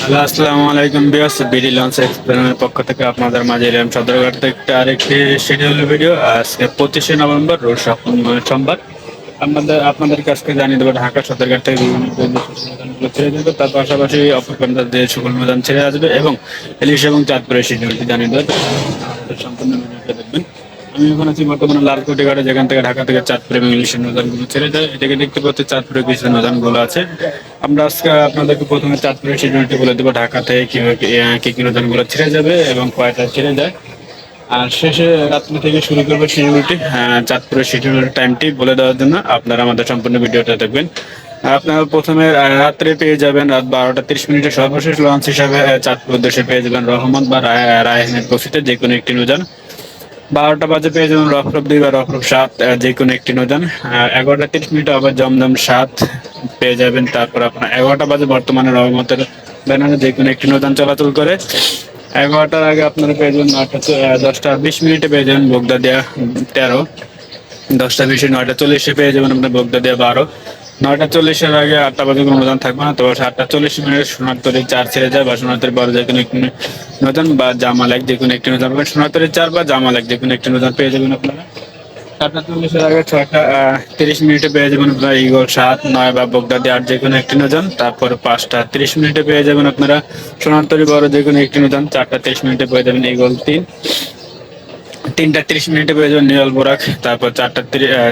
আসসালামু আলাইকুম বিয়াস BD launch এক্সপ্লেনের পক্ষ থেকে আপনাদের মাঝে এলাম। সদরঘাট থেকে আরেকটি শিডিউল ভিডিও আজকে পঁচিশে নভেম্বর, রোজ সোমবার। আপনাদের আপনাদের কাছকে জানিয়ে দেবো ঢাকা, সদরঘাট থেকে বিভিন্ন ছেড়ে দেবে। তার পাশাপাশি অপরকান্ডার যে সকল ময়দান ছেড়ে আসবে এবং ইলিশ এবং চাঁদপুরের শিডিউলটি জানিয়ে দেবে। আমাদের সম্পূর্ণ ভিডিওটা দেখবেন। আমি এখন আছি বর্তমানে লালকুটি ঘাটে যেখান থেকে ঢাকা থেকে চাঁদপুর এবং ইলিশের নদানগুলো ছেড়ে যায়। এটাকে দেখতে পাচ্ছি চাঁদপুরে কিছু নদানগুলো আছে। আমরা আজকে আপনাদেরকে প্রথমে চাঁদপুরের শিডিউলটি বলে দেবো ঢাকা থেকে কীভাবে কি কি কি নদানগুলো ছেড়ে যাবে এবং কয়টা ছেড়ে যায়। আর শেষে রাত্রি থেকে শুরু করব আহ, চাঁদপুরের শিডিউলের টাইমটি বলে দেওয়ার জন্য। আপনারা আমাদের সম্পূর্ণ ভিডিওটা দেখবেন। আপনারা প্রথমে রাত্রে পেয়ে যাবেন রাত বারোটা তিরিশ মিনিটে সর্বশেষ লঞ্চ হিসাবে চাঁদপুর উদ্দেশ্যে পেয়ে যাবেন রহমান বা রায় রায়হানের বসিতে যে কোনো একটি নৌযান। বারোটা বাজে পেয়ে যাবেন রফরফ দুই বা রফরফ সাত যে কোনো একটি নৌযান এগারোটা তিরিশ মিনিট আবার জমজম সাত পেয়ে যাবেন। তারপর আপনার এগারোটা বাজে বর্তমানে রহমতের ব্যানারে যে কোনো একটি নৌযান চলাচল করে। এগারোটার আগে আপনারা পেয়ে যাবেন নয়টা দশটা বিশ মিনিটে পেয়ে যাবেন বোগদা দেয়া তেরো। দশটা বিশে নয়টা চল্লিশে পেয়ে যাবেন আপনার বগদা দেয়া বারো। নয়টা চল্লিশের আগে আটটা বাজে কোনো নতুন থাকবে না তবে সাতটা চল্লিশ মিনিটে সোনারতরি চার ছেড়ে যায় বা সোনারতরি বারো যে কোনো নতুন বা জামাল এক যে কোনো একটি নতুন পাবেন সোনারতরি চার বা জামাল এক যে কোনো একটি নতুন পেয়ে যাবেন আপনারা। আগে ছয়টা তিরিশ মিনিটে পেয়ে যাবেন আপনারা ইগল সাত, নয় বা আট একটি তারপর পাঁচটা, তিরিশ মিনিটে পেয়ে যাবেন আপনারা কোনো একটি চারটা, তিরিশ মিনিটে পেয়ে যাবেন তিন। তিনটা, তিরিশ মিনিটে পেয়ে যাবেন তারপর চারটা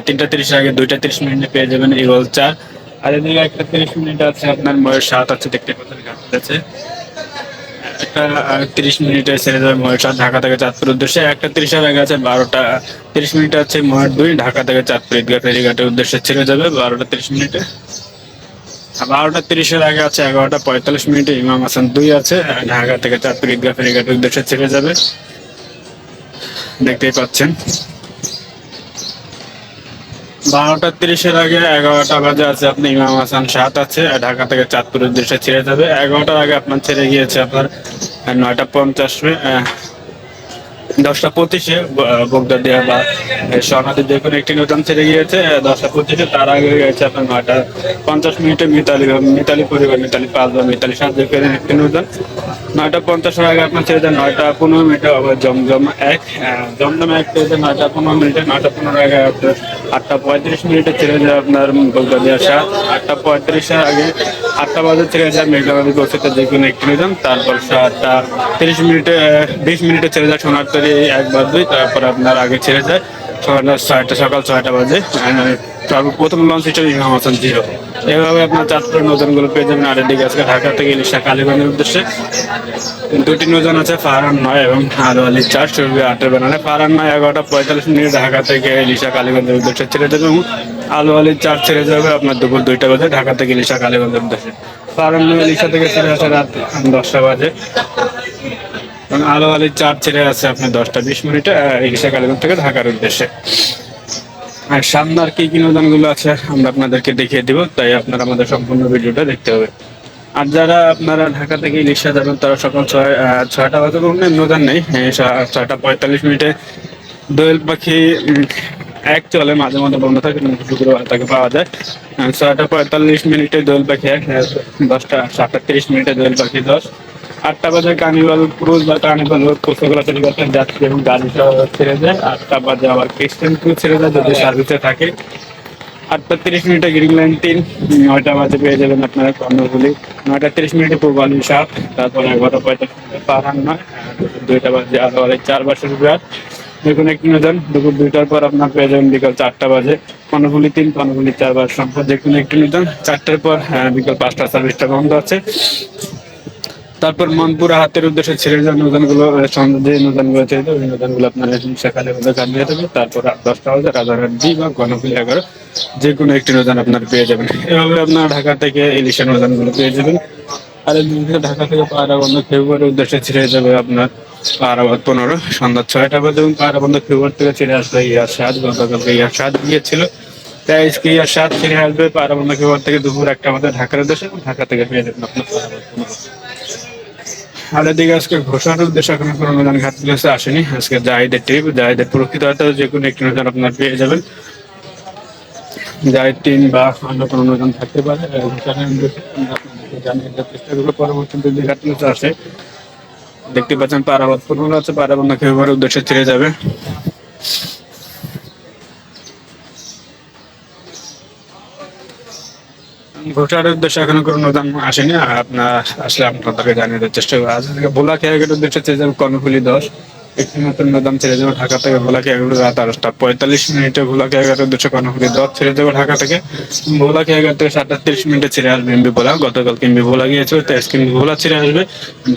তিনটা তিরিশ আগে দুইটা, তিরিশ মিনিটে পেয়ে যাবেন চার। একটা তিরিশ মিনিট আছে আপনার ময়ের সাত আছে দেখতে একটা তিরিশ মিনিটে ছেড়ে যাবে ময়ের ঢাকা থেকে চাঁদপুর উদ্দেশ্যে। একটা তিরিশের আগে আছে বারোটা, তিরিশ মিনিট আছে ময়ের দুই, ঢাকা থেকে চাঁদপুর ঈদগাহ ফেরিঘাটের উদ্দেশ্যে ছেড়ে যাবে, বারোটা তিরিশ মিনিটে। বারোটা তিরিশের আগে আছে এগারোটা পঁয়তাল্লিশ মিনিটে ইমাম হাসান দুই আছে ঢাকা থেকে চাঁদপুর ঈদগাহ ফেরিঘাটের উদ্দেশ্যে ছেড়ে যাবে। দেখতেই পাচ্ছেন। বারোটা তিরিশের আগে এগারোটা বাজে আছে, আপনি ইমাম হাসান সাত আছে, ঢাকা থেকে চাঁদপুরের দেশে ছেড়ে যাবে। এগারোটার আগে আপনার ছেড়ে গিয়েছে আপনার নয়টা পঞ্চাশ দশটা পঁচিশে বগদা দেওয়া বা সনাদের যে কোনো একটি নতুন ছেড়ে গিয়েছে দশটা পঁচিশে, তার আগে গিয়েছে আপনার নয়টা পঞ্চাশ মিনিটে মিতালি মিতালি পরিবার, মিতালি পাঁচ বা মিতালি সাত যে একটি নতুন নয়টা পঞ্চাশের আগে আপনার ছেড়ে দেন, নয়টা পনেরো মিনিটে আবার জমজম এক জমজম এক ছেড়ে নয়টা পনেরো মিনিটে, নয়টা পনেরো আগে আপনার আটটা পঁয়ত্রিশ মিনিটে ছেড়ে যায় আপনার বগদা দেওয়া সাত আটটা পঁয়ত্রিশের আগে আটটা বাজে ছেড়ে যায় মেঘলাবাদী গোষ্ঠীতে যে কোনো একটি নিলাম তারপর সাতটা তিরিশ মিনিটে, বিশ মিনিটে ছেড়ে যায় সোনার তরি এক বা দুই তারপর আপনার আগে ছেড়ে যায়। সকাল ছয়টা সকাল ছয়টা বাজে। তারপর প্রথম লঞ্চ হিসেবে ইমাম জিরো এভাবে আপনার চাঁদপুরের নতুনগুলো পেয়ে যাবেন। আর এদিকে আজকে ঢাকা থেকে ইলিশা কালীগঞ্জের উদ্দেশ্যে। দুটি নজন আছে, ফারহান নয় এবং আলু আলি চার। চর্বি আটের বেনারে ফারহান নয়, এগারোটা পঁয়তাল্লিশ মিনিট ঢাকা থেকে ইলিশা কালীগঞ্জের উদ্দেশ্যে ছেড়ে দেবে এবং আলু আলি চার ছেড়ে যাবে আপনার দুপুর দুইটা বাজে ঢাকা থেকে ইলিশা কালীগঞ্জের উদ্দেশ্যে। ফারহান নয় ইলিশা থেকে ছেড়ে আসে রাত দশটা বাজে। আলু আলি চার ছেড়ে আছে আপনার দশটা, বিশ মিনিটে রিক্সা কালীগঞ্জ থেকে ঢাকার উদ্দেশ্যে। আর সামনে আর কি কি গুলো আছে, আমরা আপনাদেরকে দেখিয়ে দিব, তাই আপনারা আমাদের সম্পূর্ণ ভিডিওটা দেখতে হবে। আর যারা আপনারা ঢাকা থেকে ইলিশা যাবেন, তারা সকাল ছয় ছয়টা বাজে কোনো নদান নেই ছয়টা পঁয়তাল্লিশ মিনিটে। দোয়েল পাখি এক চলে মাঝে মাঝে বন্ধ থাকে শুক্রবার তাকে পাওয়া যায়। ছয়টা পঁয়তাল্লিশ মিনিটে দোয়েল পাখি এক দশটা, সাতটা তিরিশ মিনিটে দোয়েল পাখি দশ। আটটা বাজে কার্নিভাল ক্রুজ বা কার্নিভাল কোচগুলো ছেড়ে যাচ্ছে যাত্রী এবং গাড়ি ছেড়ে যায়। আটটা বাজে আবার ক্রিস্টিয়ান ক্রুজ ছেড়ে যায়, যদি সার্ভিসে থাকে। আটটা তিরিশ মিনিটে গ্রিন লাইন তিন নয়টা বাজে পেয়ে যাবেন আপনারা কর্ণগুলি নয়টা তিরিশ মিনিটে পূর্বালি সাত তারপর এগারোটা পঁয়তাল্লিশ পাহান নয় দুইটা বাজে আড়াই চার বাসের বিরাট। দেখুন একটি নতুন দুপুর দুইটার পর আপনার পেয়ে যাবেন বিকাল চারটা বাজে। কর্ণগুলি তিন কর্ণগুলি চার বার সম্পদ কোনো একটি নতুন চারটার পর বিকাল পাঁচটা সার্ভিসটা বন্ধ আছে। তারপর মনপুরা হাতের উদ্দেশ্যে ছেড়ে যাওয়া নদানগুলো যে নদানগুলো ছেড়ে দেবে ওই নদানগুলো আপনার সকালে মধ্যে কাটিয়ে দেবে তারপর দশটা বাজে, রাজারহাট ডি বা গণফুলি এগারো, যে কোনো একটি নদান আপনার পেয়ে যাবেন। এভাবে আপনার ঢাকা থেকে ইলিশের নদানগুলো পেয়ে যাবেন। আর ঢাকা থেকে পায়রাবন্ধ ফেব্রুয়ারির উদ্দেশ্যে ছেড়ে যাবে আপনার পায়রাবাদ পনেরো, সন্ধ্যা ছয়টা বাজে এবং পায়রাবন্ধ ফেব্রুয়ারি থেকে ছেড়ে আসবে ইয়ার সাত, গতকালকে ইয়ার সাত গিয়েছিল। তাই আজকে ইয়ার সাত ছেড়ে আসবে পায়রাবন্ধ ফেব্রুয়ারি থেকে দুপুর একটা আমাদের ঢাকার উদ্দেশ্যে, ঢাকা থেকে পেয়ে যাবেন আপনার পায়রাবাদ পনেরো। আর এদিকে আজকে ঘোষণার উদ্দেশ্যে এখন কোনো অনুদান ঘাটগুলো আসেনি। আজকে জাহিদের ট্রিপ জাহিদের প্রকৃত হয়তো যে কোনো একটি অনুদান আপনার পেয়ে যাবেন। জাহিদ টিম বা অন্য কোনো অনুদান থাকতে পারে জানিয়ে দেওয়ার চেষ্টা করব। পরবর্তীতে যে ঘাটগুলো আছে দেখতে পাচ্ছেন পারাবাদ পূর্ণ আছে পারাবাদ এবার উদ্দেশ্যে ছেড়ে যাবে। ভোটার উদ্দেশ্যে এখনও কোনো অনুদান আসেনি আপনার আসলে আপনাদেরকে জানিয়ে দেওয়ার চেষ্টা করব আজ থেকে ভোলা খেয়াঘাট উদ্দেশ্যে ছেড়ে যাবে কর্ণফুলি দশ। একটি নতুন অনুদান ছেড়ে যাবে ঢাকা থেকে ভোলা খেয়াঘাট রাত আটটা পঁয়তাল্লিশ মিনিটে ভোলা খেয়াঘাট উদ্দেশ্যে কর্ণফুলি দশ ছেড়ে যাবে ঢাকা থেকে। ভোলা খেয়াঘাট থেকে সাতটা তিরিশ মিনিটে ছেড়ে আসবে এমবি ভোলা। গতকালকে এমবি ভোলা গিয়েছিল, তো আজকে ভোলা ছেড়ে আসবে।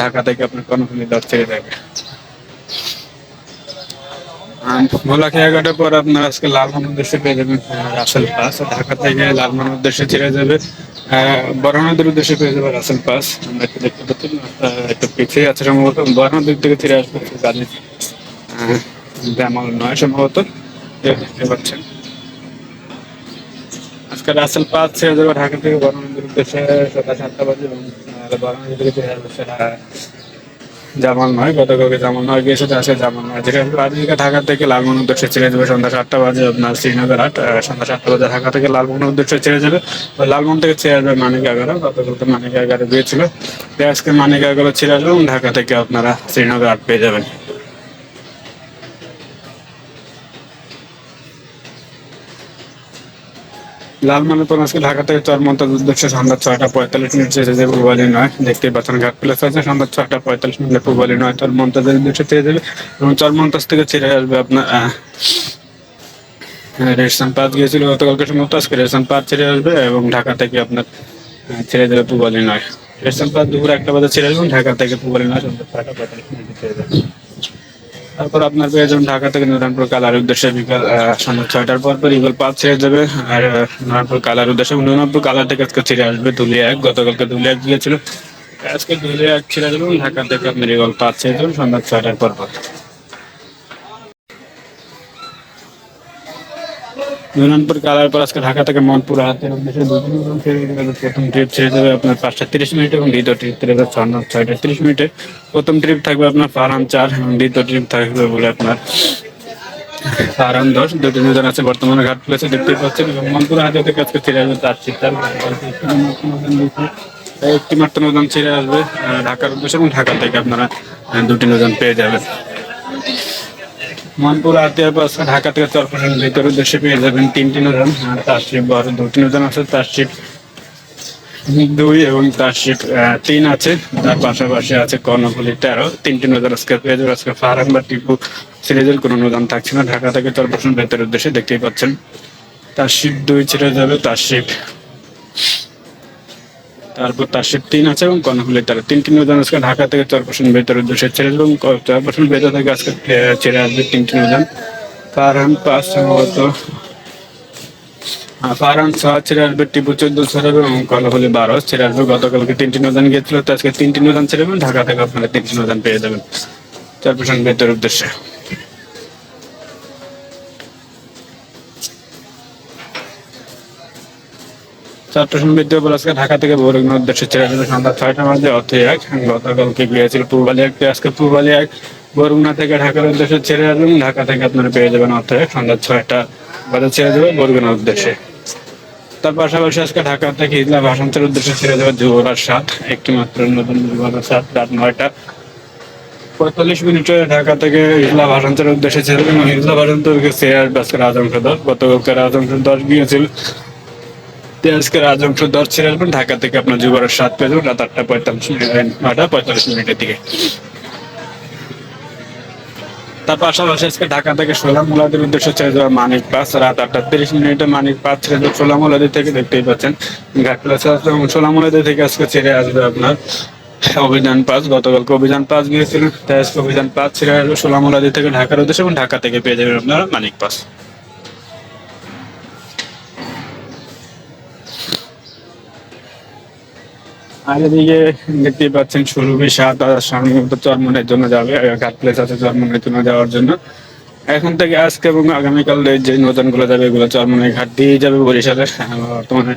ঢাকা থেকে আপনার কর্ণফুলি দশ ছেড়ে যাবে ভোলা খেয়াঘাটের পর আপনার আজকে লালমোহন উদ্দেশ্যে পেয়ে যাবেন রাসেল পাস। ঢাকা থেকে লালমোহন উদ্দেশ্যে ছেড়ে যাবে বরানদের উদ্দেশ্যে পেয়ে যাবে রাসেল পাস। আমরা একটু দেখতে পাচ্ছি একটু পিছিয়ে আছে সম্ভবত। বরানদের দিকে ছেড়ে আসবে গাড়ি তেমন নয় সম্ভবত। দেখতে পাচ্ছেন। আজকে রাসেল পাস ছেড়ে যাবে ঢাকা থেকে বরানদের উদ্দেশ্যে, সকাল সাতটা বাজে এবং বরানদের দিকে ছেড়ে আসবে সেটা জামাল নয়, গতকালকে জামাল নয় গিয়ে তো আসে জামাল নয়। যেটা আজকে ঢাকা থেকে লালমোহন উদ্দেশ্যে ছেড়ে যাবে সন্ধ্যা সাতটা বাজে আপনার শ্রীনগর হাট সন্ধ্যা সাতটা বাজে ঢাকা থেকে লালমোহন উদ্দেশ্যে ছেড়ে যাবে লালমোহন থেকে ছেড়ে আসবে মানিক এগারো গতকালকে মানিক আগারে গিয়েছিল আজকে মানিক এগারো ছেড়ে আসবে ঢাকা থেকে আপনারা শ্রীনগর হাট পেয়ে যাবেন। লালমানের পর আজকে ঢাকা থেকে চরমন্তার উদ্দেশ্যে সন্ধ্যা ছয়টা পঁয়তাল্লিশ মিনিট ছেড়ে যাবে পূবালি নয়। দেখতে পাচ্ছেন ঘাট প্লেস আছে সন্ধ্যা ছয়টা পঁয়তাল্লিশ মিনিটে পূবালি নয়। চরমন্তাজের উদ্দেশ্যে ছেড়ে যাবে এবং চরমন্তাজ থেকে ছেড়ে আসবে আপনার আহ, রেশন পাত গিয়েছিল গতকালকে সম্ভবত আজকে রেশন পাত ছেড়ে আসবে এবং ঢাকা থেকে আপনার ছেড়ে যাবে পূবালি নয়। রেশন পাত দুপুর একটা বাজে ছেড়ে আসবে ঢাকা থেকে পূবালি নয় সন্ধ্যা ছয়টা পঁয়তাল্লিশ মিনিটে ছেড়ে যাবে তারপর আপনার পেয়ে যাবেন ঢাকা থেকে নারায়ণপুর কালার উদ্দেশ্যে বিকাল সন্ধ্যা ছয়টার পর পর ইগল পাঁচ ছেড়ে যাবে আর নারায়ণপুর কালার উদ্দেশ্যে নারায়ণপুর কালার থেকে আজকে ছেড়ে আসবে দুলিয়া এক। গতকালকে দুলিয়া এক গিয়েছিল। আজকে দুলিয়া এক ছেড়ে যাবে ঢাকা থেকে আপনার ইগল পাঁচ ছেড়ে যাবেন সন্ধ্যা ছয়টার পর পর। নুরানপুর কালার পর আজকে ঢাকা থেকে মনপুর প্রথম ট্রিপ ছেড়ে যাবে আপনার পাঁচটা তিরিশ মিনিট এবং দ্বিতীয় ট্রিপ ছেড়ে ছয় ছয়টা তিরিশ মিনিটে। প্রথম ট্রিপ থাকবে আপনার ফারহান চার এবং দ্বিতীয় ট্রিপ থাকবে বলে আপনার ফারহান দশ। দুটি নৌযান আছে বর্তমানে ঘাট প্লেসে দেখতে পাচ্ছেন। এবং মনপুর হাতে থেকে আজকে ছেড়ে আসবে চার ট্রিপ তার। একটি মাত্র নৌযান ছেড়ে আসবে ঢাকার উদ্দেশ্যে এবং ঢাকা থেকে আপনারা দুটি নৌযান পেয়ে যাবেন। মনপুর আতিয়া বাস ঢাকা থেকে চরপেশন ভিতর উদ্দেশ্যে পেয়ে যাবেন তিনটি নৌযান আর তার শিপ বড় দুটি নৌযান আছে। তার শিপ দুই এবং তার শিপ তিন আছে। তার পাশাপাশি আছে কর্ণফুলি তেরো। তিনটি নৌযান আজকে পেয়ে যাবে আজকে ফারান বা টিপু সিরিজের কোনো নৌযান থাকছে না। ঢাকা থেকে চরপেশন ভিতর উদ্দেশ্যে দেখতেই পাচ্ছেন। তার শিপ দুই ছেড়ে যাবে। তার শিপ তারপর তার শিপ তিন আছে এবং কর্ণফুলি তেরো তিনটি নৌযান আজকে ঢাকা থেকে চরপেশন ভেতর উদ্দেশ্যে ছেড়ে যাবে চার চরপেশন ভেতর থেকে আজকে ছেড়ে আসবে তিনটি নৌযান ফারহান পাঁচ সম্ভবত ফারহান ছয় ছেড়ে আসবে, টিপু চোদ্দ ছেড়ে এবং কর্ণফুলি বারো ছেড়ে আসবে। গতকালকে তিনটি নৌযান গিয়েছিল, তো আজকে তিনটি নৌযান ছেড়ে ঢাকা থেকে আপনারা তিনটি নৌযান পেয়ে যাবেন। চরপেশন ভেতর উদ্দেশ্যে চট্টগ্রাম বিদ্যাপীঠ আজকে ঢাকা থেকে বরগুনার উদ্দেশ্যে ছেড়ে আসবে সন্ধ্যা ছয়টা বাজে, অর্থ এক, গতকালকে গিয়েছিল পূর্বালি এক, আজকে পূর্বালি এক। বরগুনা থেকে ঢাকার উদ্দেশ্যে ছেড়ে আসবেন, ঢাকা থেকে আপনারা পেয়ে যাবেন অর্থ এক, সন্ধ্যা ছয়টা বাজে ছেড়ে যাবে বরগুনার উদ্দেশ্যে। তার পাশাপাশি আজকে ঢাকা থেকে ইজলা ভাষান্তরের উদ্দেশ্যে ছেড়ে যাবে যুবরাজ সাত একটি মাত্র নতুন যুবরাজ সাত, রাত নয়টা। পঁয়তাল্লিশ মিনিটে ঢাকা থেকে ইজলা ভাষান্তরের উদ্দেশ্যে ছেড়ে এবং ইজলা ভাষান্তরকে ছেড়ে আসবে আজকে রাজংশ দশ গতকালকে রাজংশ দশ গিয়েছিল। তো আজকে রাজংশ দশ ছেড়ে আসবেন ঢাকা থেকে আপনার যুবরাজ সাত যাবেন রাত আটটা পঁয়তাল্লিশ মিনিট পঁয়তাল্লিশ মিনিটের দিকে। তার পাশাপাশি আজকে ঢাকা থেকে সোলামুলাদের উদ্দেশ্যে ছেড়ে যাওয়া মানিক পাস, রাত আটটা তিরিশ মিনিটে মানিক পাস ছেড়ে যাবে সোলামুলাদি থেকে দেখতেই পাচ্ছেন ঘাট প্লাস এবং সোলামুলাদি থেকে আজকে ছেড়ে আসবে আপনার অভিযান পাস, গতকালকে অভিযান পাস গিয়েছিলেন, তাই আজকে অভিযান পাস ছেড়ে আসবে সোলামুলাদি থেকে ঢাকার উদ্দেশ্যে এবং ঢাকা থেকে পেয়ে যাবেন আপনারা মানিক পাস। আর এদিকে দেখতেই পাচ্ছেন সুরভি সাত আর সম্ভবত চরমনের জন্য যাবে, ঘাট প্লেস আছে চরমনের জন্য যাওয়ার জন্য। এখন থেকে আজকে এবং আগামীকাল যে নতুনগুলো যাবে, এগুলো চরমনের ঘাট দিয়ে যাবে বরিশালে। বর্তমানে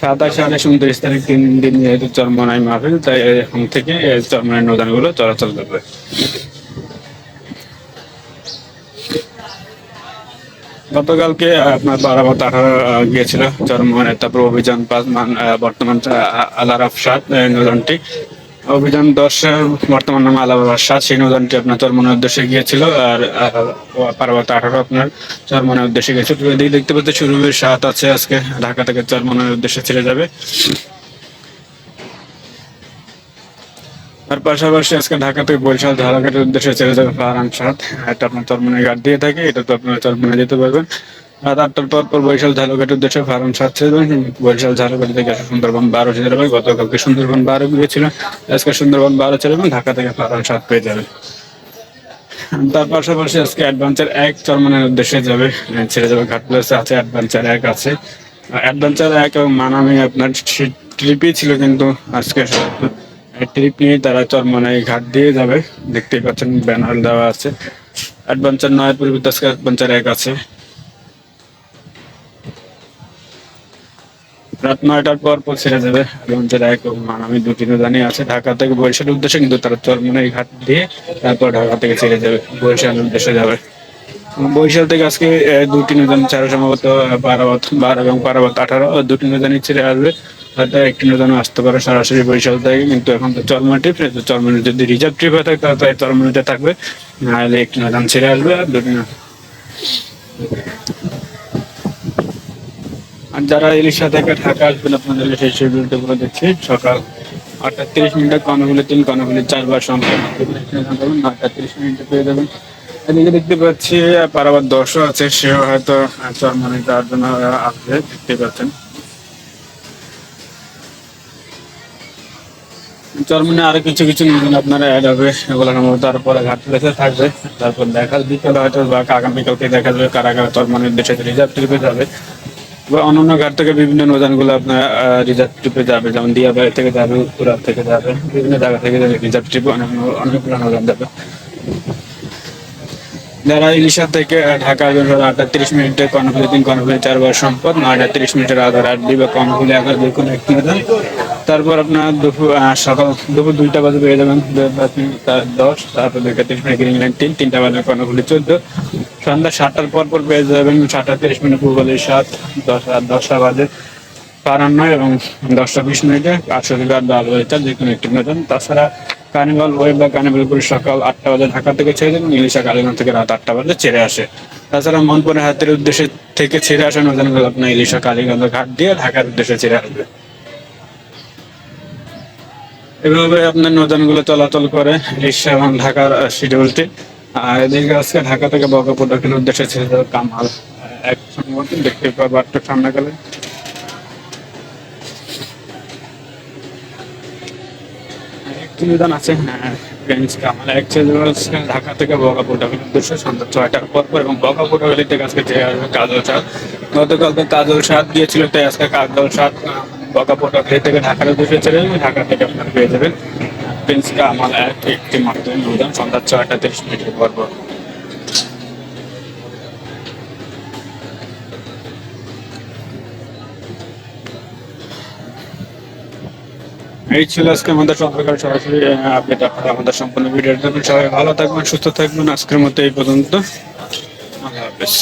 সাতাশ আঠাশ উনত্রিশ তারিখ তিন দিন যেহেতু চরমনায় মাহফিল, তাই এখন থেকে চরমনের নদানগুলো চলাচল করবে। গতকালকে আপনার বারাবাত আঠারো গিয়েছিল চরমনে তারপর অভিযান পাঁচ মান বর্তমান আলারাফ সাত আহ, নৌযানটি অভিযান দশ বর্তমান নাম আলারাফ সাত সেই নৌযানটি আপনার চরমনের উদ্দেশ্যে গিয়েছিল আর পারাবাত আঠারো আপনার চরমনের উদ্দেশ্যে গিয়েছিল। এদিকে দেখতে পাচ্ছি শুরুবের সাত আছে আজকে ঢাকা থেকে চরমনের উদ্দেশ্যে ছেড়ে যাবে। আর পাশাপাশি আজকে ঢাকা থেকে বরিশাল ধারাঘাটের উদ্দেশ্যে চলে যাবে ফারহান সাত এটা আপনার চরমনের ঘাট দিয়ে থাকে, এটা তো আপনার চরমনে যেতে পারবেন। রাত আটটার পর পর বরিশাল ঝালঘাটের উদ্দেশ্যে ফারহান সাত ছেড়ে দেবেন। বরিশাল ঝালঘাট থেকে সুন্দরবন বারো ছেড়ে যাবে গতকালকে সুন্দরবন বারো গিয়েছিল আজকে সুন্দরবন বারো ছেড়ে যাবেন ঢাকা থেকে ফারহান সাত পেয়ে যাবে তার পাশাপাশি আজকে অ্যাডভেঞ্চার এক চরমনের উদ্দেশ্যে যাবে ছেড়ে যাবে ঘাট প্লেসে আছে, অ্যাডভেঞ্চার এক আছে। অ্যাডভেঞ্চার এক এবং মানামি আপনার ট্রিপই ছিল কিন্তু আজকে ট্রিপ নিয়ে তারা চরমনাই ঘাট দিয়ে যাবে। দেখতেই পাচ্ছেন ব্যানার দেওয়া আছে। অ্যাডভেঞ্চার নয় পরিবর্তে অ্যাডভেঞ্চার এক আছে রাত নয়টার পর পর ছেড়ে যাবে অ্যাডভেঞ্চার এক এবং মানামি দুটি নৌজানি আছে। ঢাকা থেকে বরিশালের উদ্দেশ্যে, কিন্তু তারা চরমনাই ঘাট দিয়ে তারপর ঢাকা থেকে ছেড়ে যাবে বরিশালের উদ্দেশ্যে যাবে। বরিশাল থেকে আজকে দুটি নৌজান ছাড়া সম্ভবত বারাবত বারো এবং বারাবত আঠারো, দুটি নৌজানি ছেড়ে আসবে। হয়তো একটি নৌজানও আসতে পারে সরাসরি বরিশাল থেকে, কিন্তু এখন তো চলমা ট্রিপ তো চলমানি যদি রিজার্ভ ট্রিপ হয়ে থাকে, তাহলে চলমানিতে থাকবে। নাহলে একটি নৌজান ছেড়ে আসবে আর নৌ- আর যারা ইলিশা থেকে ঢাকা আসবেন, আপনাদের সেই শিডিউলটা বলে দিচ্ছি সকাল আটটা তিরিশ মিনিটে কর্ণগুলি তিন কর্ণগুলি চারবার সম্পূর্ণ নয়টা তিরিশ মিনিটে পেয়ে যাবেন। এদিকে দেখতে পাচ্ছি, পারাবার দশও আছে, সেও হয়তো চরমানি তার জন্য আসবে, দেখতে পাচ্ছেন। চরমানি আরও কিছু কিছু নতুন আপনারা অ্যাড হবে, এগুলোর মধ্যে তারপরে ঘাট প্লেসে থাকবে। তারপর দেখা বিকেলে হয়তো বা আগামীকালকে দেখা যাবে কারা কারা চরমানে দেশে রিজার্ভ ট্রিপে যাবে। বা অন্যান্য ঘাট থেকে বিভিন্ন নৌযানগুলো আপনার রিজার্ভ ট্রিপে যাবে, যেমন দিয়াবাড়ি থেকে যাবে উত্তরা থেকে যাবে, বিভিন্ন জায়গা থেকে যাবে রিজার্ভ ট্রিপে অনেক অনেকগুলো নৌযান যাবে। যারা ইলিশা থেকে ঢাকা তারা আটটা তিরিশ মিনিটে কর্ণফুলি তিন কর্ণফুলি চারবার সম্পদ নয়টা তিরিশ মিনিটের আধার আট দুই বা কর্ণফুলি এগারো দুই কোনো একটি তারপর আপনার দুপুর সকাল দুপুর দুইটা বাজে পেয়ে যাবেন। দশ তারপর দুইটা তিরিশ মিনিট ইংল্যান্ড তিন, তিনটা বাজে কর্ণফুলি চোদ্দ। সন্ধ্যা সাতটার পর পর পেয়ে যাবেন সাতটা তিরিশ মিনিট পূর্বলি সাত, দশ রাত দশটা বাজে বারান্ন এবং দশটা বিশ মিনিটে আটশো থেকে আট বারো বাজে যে কোনো একটি নতুন তাছাড়া কার্নিভাল, ওয়েব বা কার্নিভাল করে সকাল আটটা বাজে ঢাকা থেকে ছেড়ে দেন, ইংলিশা কালীগঞ্জ থেকে রাত আটটা বাজে ছেড়ে আসে। তাছাড়া মনপুরে হাতের উদ্দেশ্যে থেকে ছেড়ে আসা নৌজানগুলো আপনার ইলিশা কালীগঞ্জ ঘাট দিয়ে ঢাকার উদ্দেশ্যে ছেড়ে আসবে। এভাবে আপনার নৌজানগুলো চলাচল করে ইলিশা এবং ঢাকার শিডিউলটি আর এদিকে আজকে ঢাকা থেকে বকাপুর দক্ষিণ উদ্দেশ্যে ছেড়ে যাবে কামাল, এক সম্ভবত দেখতে পাবো একটু সামনে গেলে। নিদান আছে? হ্যাঁ আমার এক ছেলে ঢাকা থেকে বগাপুর দক্ষিণ উদ্দেশ্যে সন্ধ্যা ছয়টার পর পর এবং বগাপুর হলি থেকে আজকে যে কাজল সাত গতকাল তো কাজল সাত দিয়েছিল তাই আজকে কাজল সাত বগাপুর হলি থেকে ঢাকার দুশো ছেড়ে যাবে, ঢাকা থেকে আপনারা পেয়ে যাবেন। প্রিন্সিকা আমার এক একটি মাত্র নিদান সন্ধ্যা ছয়টা তিরিশ মিনিটের পর পর। এই ছিল আজকে আমাদের সম্পর্কে সরাসরি আপডেট আপনারা, আমাদের সম্পূর্ণ ভিডিও দেখবেন সবাই ভালো থাকবেন, সুস্থ থাকবেন। আজকের মতো এই পর্যন্ত। আল্লাহ হাফেজ।